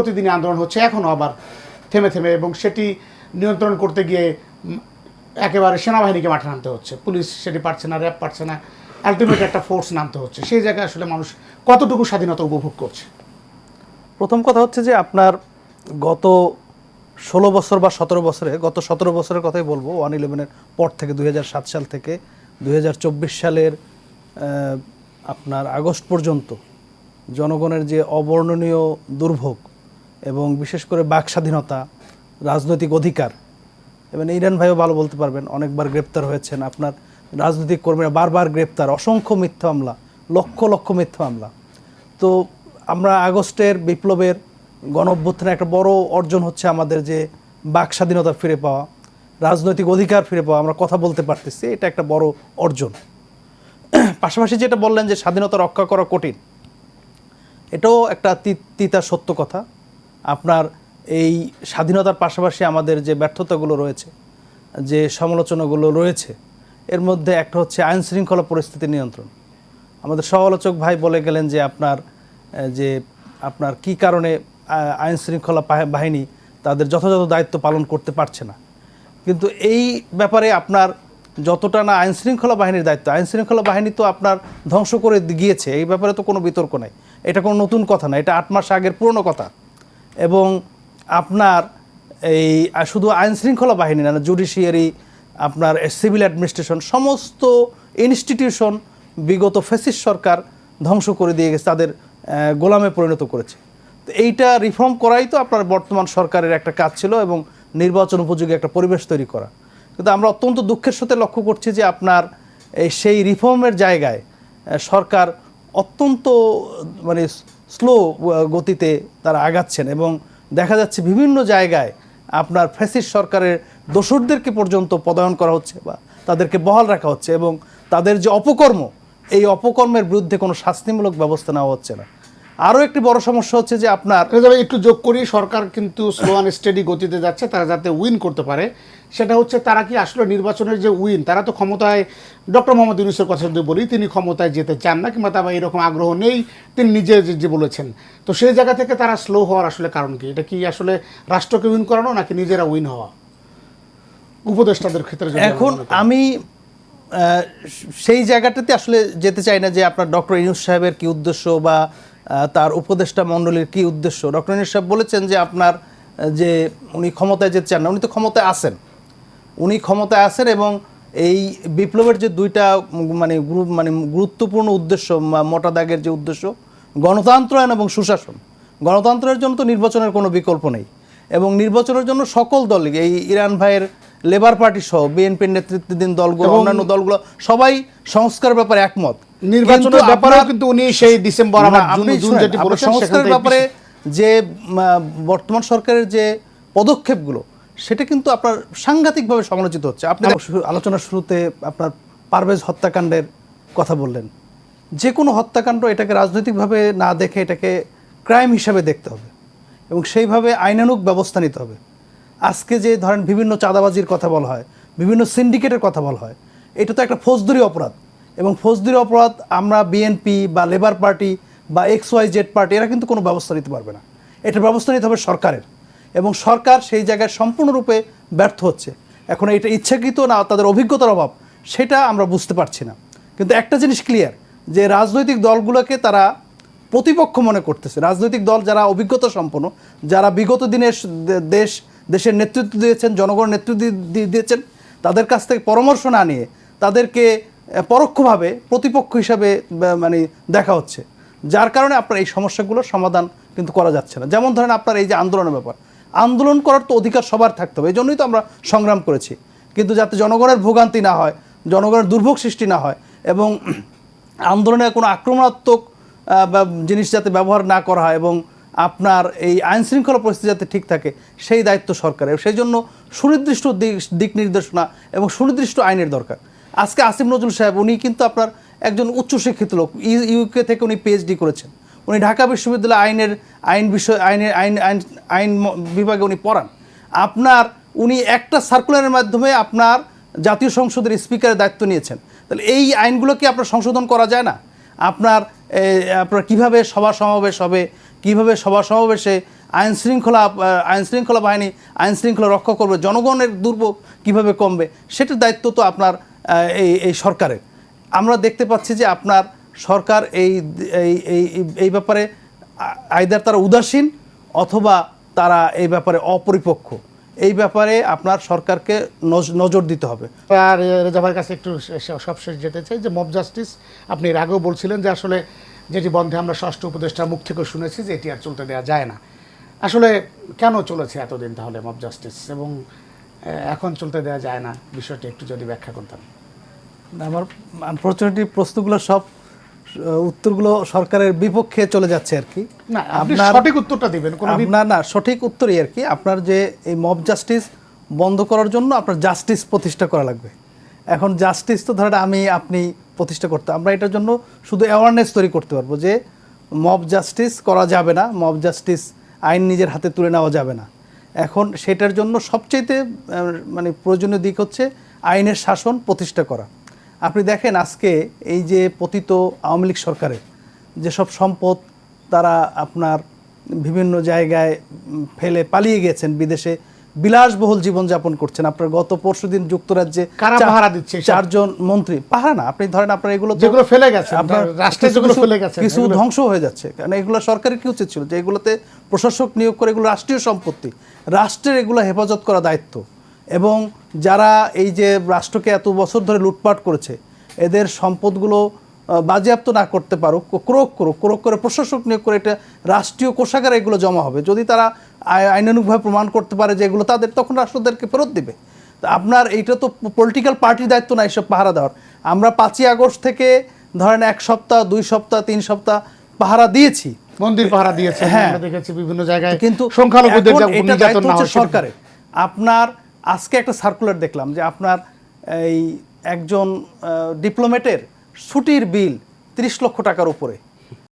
প্রতিদিনই আন্দোলন হচ্ছে এখনও আবার থেমে থেমে এবং সেটি নিয়ন্ত্রণ করতে গিয়ে একেবারে সেনাবাহিনীকে মাঠে নামতে হচ্ছে। পুলিশ সেটি পারছে না, র্যাব পারছে না আলটিমেট একটা ফোর্স নামতে হচ্ছে। সেই জায়গায় আসলে মানুষ কতটুকু স্বাধীনতা উপভোগ করছে? প্রথম কথা হচ্ছে যে আপনার গত ষোলো বছর বা সতেরো বছরে, গত সতেরো বছরের কথাই বলব, ওয়ান ইলেভেনের পর থেকে দুই হাজার সাত সাল থেকে দুই হাজার চব্বিশ সালের আপনার আগস্ট পর্যন্ত জনগণের যে অবর্ণনীয় দুর্ভোগ এবং বিশেষ করে বাক স্বাধীনতা, রাজনৈতিক অধিকার, এবং ইরান ভাইও ভালো বলতে পারবেন, অনেকবার গ্রেপ্তার হয়েছেন আপনার রাজনৈতিক কর্মীরা, বারবার গ্রেপ্তার, অসংখ্য মিথ্যা মামলা লক্ষ লক্ষ মিথ্যা মামলা তো আমরা আগস্টের বিপ্লবের গণ একটা বড় অর্জন হচ্ছে আমাদের যে বাক স্বাধীনতা ফিরে পাওয়া, রাজনৈতিক অধিকার ফিরে পাওয়া, আমরা কথা বলতে পারতেছি, এটা একটা বড় অর্জন। পাশাপাশি যেটা বললেন যে স্বাধীনতা রক্ষা করা কঠিন, এটাও একটা তিতা সত্য কথা। আপনার এই স্বাধীনতার পাশাপাশি আমাদের যে ব্যর্থতাগুলো রয়েছে, যে সমালোচনাগুলো রয়েছে, এর মধ্যে একটা হচ্ছে আইন শৃঙ্খলা পরিস্থিতি নিয়ন্ত্রণ। আমাদের সমালোচক ভাই বলে গেলেন যে আপনার যে আপনার কি কারণে আইন শৃঙ্খলা বাহিনী তাদের যথাযথ দায়িত্ব পালন করতে পারছে না। কিন্তু এই ব্যাপারে আপনার যতটা না আইন শৃঙ্খলা বাহিনীর দায়িত্ব, আইন শৃঙ্খলা বাহিনী তো আপনার ধ্বংস করে গিয়েছে, এই ব্যাপারে তো কোনো বিতর্ক নাই। এটা কোনো নতুন কথা না, এটা আট মাস আগের পুরনো কথা। এবং আপনার এই শুধু আইন শৃঙ্খলা বাহিনী না জুডিশিয়ারি আপনার সিভিল অ্যাডমিনিস্ট্রেশন সমস্ত ইনস্টিটিউশন বিগত ফেসিস সরকার ধ্বংস করে দিয়ে গেছে, তাদের গোলামে পরিণত করেছে। তো এইটা রিফর্ম করাই তো আপনার বর্তমান সরকারের একটা কাজ ছিল এবং নির্বাচন উপযোগী একটা পরিবেশ তৈরি করা। কিন্তু আমরা অত্যন্ত দুঃখের সাথে লক্ষ্য করছি যে আপনার সেই রিফর্মের জায়গায় সরকার অত্যন্ত মানে স্লো গতিতে তারা আগাচ্ছেন এবং দেখা যাচ্ছে বিভিন্ন জায়গায় আপনার ফ্যাসিস সরকারের দোসরদেরকে পর্যন্ত পদায়ন করা হচ্ছে বা তাদেরকে বহাল রাখা হচ্ছে এবং তাদের যে অপকর্ম, এই অপকর্মের বিরুদ্ধে কোনো শাস্তিমূলক ব্যবস্থা নেওয়া হচ্ছে না। আরও একটি বড় সমস্যা হচ্ছে যে আপনার একটু যোগ করি সরকার কিন্তু স্লো অ্যান্ড স্টেডি গতিতে যাচ্ছে তারা যাতে উইন করতে পারে। সেটা হচ্ছে তারা কি আসলে নির্বাচনের যে উইন তারা তো ক্ষমতায় ডক্টর মোহাম্মদ ইউনুসের কথা যদি বলি তিনি ক্ষমতায় যেতে চান না কিংবা তার এরকম আগ্রহ নেই তিনি নিজে যে- বলেছেন। তো সেই জায়গা থেকে তারা স্লো হওয়ার আসলে কারণ কি? এটা কি আসলে রাষ্ট্রকে উইন করানো নাকি নিজেরা উইন হওয়া? উপদেষ্টাদের ক্ষেত্রে এখন আমি সেই জায়গাটাতে আসলে যেতে চাই না যে আপনার ডক্টর ইনুস সাহেবের কি উদ্দেশ্য বা তার উপদেষ্টা মণ্ডলীর কি উদ্দেশ্য? ডক্টর ইনুস সাহেব বলেছেন যে আপনার যে উনি ক্ষমতায় যেতে চান না উনি তো ক্ষমতায় আসেন উনি ক্ষমতায় আসেন এবং এই বিপ্লবের যে দুইটা মানে গ্রুপ মানে গুরুত্বপূর্ণ উদ্দেশ্য মোটা দাগের যে উদ্দেশ্য গণতন্ত্রায়ন এবং সুশাসন। গণতন্ত্রের জন্য তো নির্বাচনের কোনো বিকল্প নেই। এবং নির্বাচনের জন্য সকল দল এই ইরান ভাইয়ের লেবার পার্টি সহ বিএনপির নেতৃত্বাধীন দলগুলো অন্যান্য দলগুলো সবাই সংস্কার ব্যাপারে একমত। নির্বাচনের ব্যাপারেও কিন্তু উনি সেই ডিসেম্বর আবার জুন জুন যেটি বলেছেন সংস্কারের ব্যাপারে যে বর্তমান সরকারের যে পদক্ষেপগুলো সেটা কিন্তু আপনার সাংঘাতিকভাবে সমালোচিত হচ্ছে। আপনি আলোচনার শুরুতে আপনার পারভেজ হত্যাকাণ্ডের কথা বললেন। যে কোনো হত্যাকাণ্ড এটাকে রাজনৈতিকভাবে না দেখে এটাকে ক্রাইম হিসাবে দেখতে হবে এবং সেইভাবে আইনানুগ ব্যবস্থা নিতে হবে। আজকে যে ধরেন বিভিন্ন চাঁদাবাজির কথা বলা হয় বিভিন্ন সিন্ডিকেটের কথা বলা হয় এটা তো একটা ফৌজদারি অপরাধ। এবং ফৌজদারি অপরাধ আমরা বিএনপি বা লেবার পার্টি বা এক্স ওয়াই জেড পার্টি এরা কিন্তু কোনো ব্যবস্থা নিতে পারবে না। এটার ব্যবস্থা নিতে হবে সরকারের এবং সরকার সেই জায়গায় সম্পূর্ণরূপে ব্যর্থ হচ্ছে। এখন এটা ইচ্ছাকৃত না, তাদের অভিজ্ঞতার অভাব, সেটা আমরা বুঝতে পারছি না। কিন্তু একটা জিনিস ক্লিয়ার যে রাজনৈতিক দলগুলোকে তারা প্রতিপক্ষ মনে করতেছে। রাজনৈতিক দল যারা অভিজ্ঞতা সম্পন্ন, যারা বিগত দিনে স- দে- দেশ, দেশের নেতৃত্ব দিয়েছেন জনগণ নেতৃত্ব দিয়েছেন, তাদের কাছ থেকে পরামর্শ না নিয়ে তাদেরকে পরোক্ষভাবে প্রতিপক্ষ হিসাবে মানে দেখা হচ্ছে। যার কারণে আপনার এই সমস্যাগুলোর সমাধান কিন্তু করা যাচ্ছে না। যেমন ধরেন আপনার এই যে আন্দোলনের ব্যাপার। আন্দোলন করার তো অধিকার সবার থাকতে হবে এই জন্যই তো আমরা সংগ্রাম করেছি। কিন্তু যাতে জনগণের ভোগান্তি না হয়, জনগণের দুর্ভোগ সৃষ্টি না হয় এবং আন্দোলনে কোনো আক্রমণাত্মক জিনিস যাতে ব্যবহার না করা হয় এবং আপনার এই আইন শৃঙ্খলা পরিস্থিতি যাতে ঠিক থাকে, সেই দায়িত্ব সরকারের। সেই জন্য সুনির্দিষ্ট দিক দিক নির্দেশনা এবং সুনির্দিষ্ট আইনের দরকার। আজকে আসিম নজরুল সাহেব, উনি কিন্তু আপনার একজন উচ্চশিক্ষিত লোক। ইউ- ইউকে থেকে উনি পিএইচডি করেছেন। উনি ঢাকা বিশ্ববিদ্যালয়ে আইনের, আইন বিষয়, আইনের, আইন আইন আইন বিভাগে উনি পড়ান। আপনার, উনি একটা সার্কুলারের মাধ্যমে আপনার জাতীয় সংসদের স্পিকারের দায়িত্ব নিয়েছেন। তাহলে এই আইনগুলো কি আপনার সংশোধন করা যায় না? আপনার আপনার কীভাবে সভা সমাবেশ হবে? কীভাবে সভা সমাবেশে আইন শৃঙ্খলা আইন শৃঙ্খলা বাহিনী, আইন শৃঙ্খলা রক্ষা করবে? জনগণের দুর্ভোগ কীভাবে কমবে? সেটার দায়িত্ব তো আপনার এই এই সরকারের আমরা দেখতে পাচ্ছি যে আপনার সরকার এই এই এই ব্যাপারে আইদার তারা উদাসীন অথবা তারা এই ব্যাপারে অপরিপক্ষ। এই ব্যাপারে আপনার সরকারকে নজ- নজর দিতে হবে। আর রেজা ভাইয়ের কাছে একটু শেষ- সবশেষ যেতে চাই যে মব জাস্টিস, আপনি এর আগেও বলছিলেন যে আসলে যেটি বন্ধে আমরা ষষ্ঠ উপদেষ্টার মুখ থেকে শুনেছি যে এটি আর চলতে দেওয়া যায় না। আসলে কেন চলেছে এতদিন তাহলে মব জাস্টিস? এবং এখন চলতে দেওয়া যায় না। বিষয়টি একটু যদি ব্যাখ্যা করতাম আমার আনফর্চুনেটলি প্রশ্নগুলো সব উত্তরগুলো সরকারের বিপক্ষে চলে যাচ্ছে আর কি। না আপনার- সঠিক উত্তরটা দিবেন আপনার না সঠিক উত্তরই আর কি। আপনার যে এই মব জাস্টিস বন্ধ করার জন্য আপনার জাস্টিস প্রতিষ্ঠা করা লাগবে। এখন জাস্টিস তো ধরেন আমি আপনি প্রতিষ্ঠা করতে আমরা এটার জন্য শুধু অ্যাওয়ারনেস তৈরি করতে পারব যে মব জাস্টিস করা যাবে না মব জাস্টিস আইন নিজের হাতে তুলে নেওয়া যাবে না। এখন সেটার জন্য সবচাইতে মানে প্রয়োজনীয় দিক হচ্ছে আইনের শাসন প্রতিষ্ঠা করা। আপনি দেখেন আজকে এই যে পতিত আওয়ামী লীগ সরকারের যেসব সম্পদ তারা আপনার বিভিন্ন জায়গায় ফেলে পালিয়ে গেছেন বিদেশে বিলাসবহুল জীবনযাপন করছেন আপনার গত পরশুদিন যুক্তরাজ্যে পাহারা দিচ্ছে চারজন মন্ত্রী। পাহারা না আপনি ধরেন আপনার এগুলো যেগুলো ফেলে গেছে আপনার রাষ্ট্রে যেগুলো ফেলে গেছে কিছু ধ্বংস হয়ে যাচ্ছে। কারণ এগুলো সরকারের কি উচিত ছিল? যে এগুলোতে প্রশাসক নিয়োগ করে এগুলো রাষ্ট্রীয় সম্পত্তি। রাষ্ট্রের এগুলো হেফাজত করা দায়িত্ব। এবং যারা এই যে রাষ্ট্রকে এত বছর ধরে লুটপাট করেছে, এদের সম্পদগুলো বাজেয়াপ্ত না করতে পারুক ক্রোক করুক, ক্রোক করে প্রশাসক নিয়োগ করে এটা রাষ্ট্রীয় কোষাগারে এগুলো জমা হবে। যদি তারা আই- আইনানুগভাবে প্রমাণ করতে পারে যে এগুলো তাদের, তখন রাষ্ট্রদেরকে ফেরত দিবে। আপনার এইটা তো পলিটিক্যাল পার্টির দায়িত্ব না এইসব পাহারা দেওয়ার আমরা পাঁচই আগস্ট থেকে ধরেন এক সপ্তাহ, দুই সপ্তাহ, তিন সপ্তাহ পাহারা দিয়েছি। মন্দির পাহারা দিয়েছে হ্যাঁ। দেখেছি বিভিন্ন জায়গায় কিন্তু সংখ্যালঘুদের নির্যাতন না সরকারের। আপনার আজকে একটা সার্কুলার দেখলাম যে আপনার এই একজন ডিপ্লোমেটের ছুটির বিল তিরিশ লক্ষ টাকার উপরে।